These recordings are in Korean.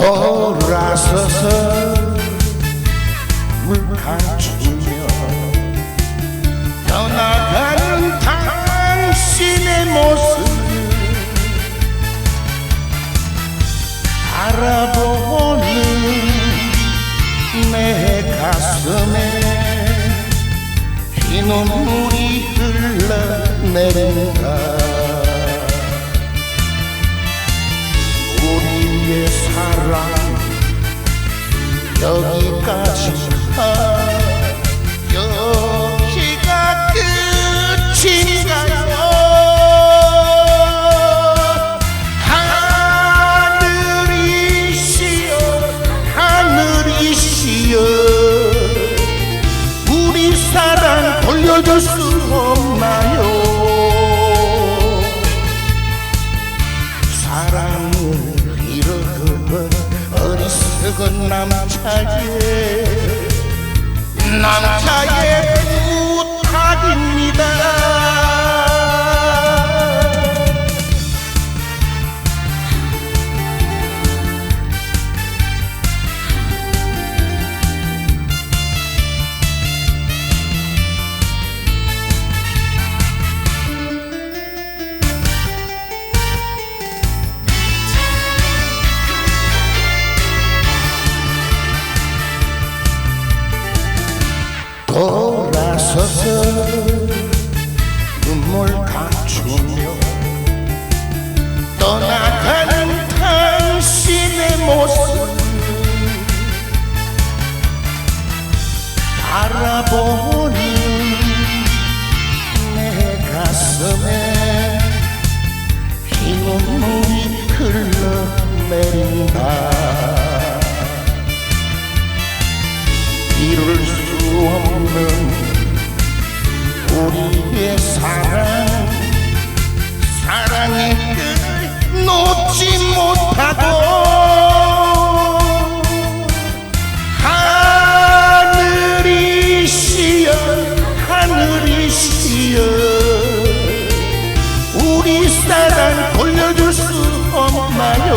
돌아서서 물감추며 떠나가는 당신의 모습 바라보는 내 가슴에 피눈물이 흘러내린다 这感情 어리석은 남자의 남자의 부 떠나가는 당신의 모습. 바라보는 내 가슴에 피눈물이 흘러내린다. 이룰 수 없는 우리의 사랑 사랑의 끝을 놓지 못하고 하늘이시여 하늘이시여 우리 사랑 돌려줄 수 없나요?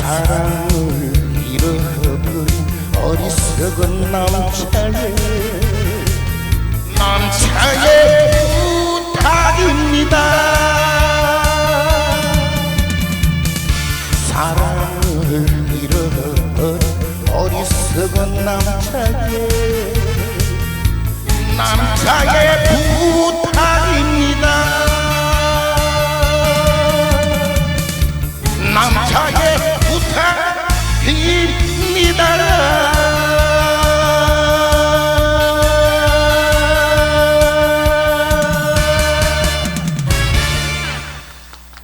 사랑을 잃어버린 어리석은 남자의 남자의 nam chage nam chage pu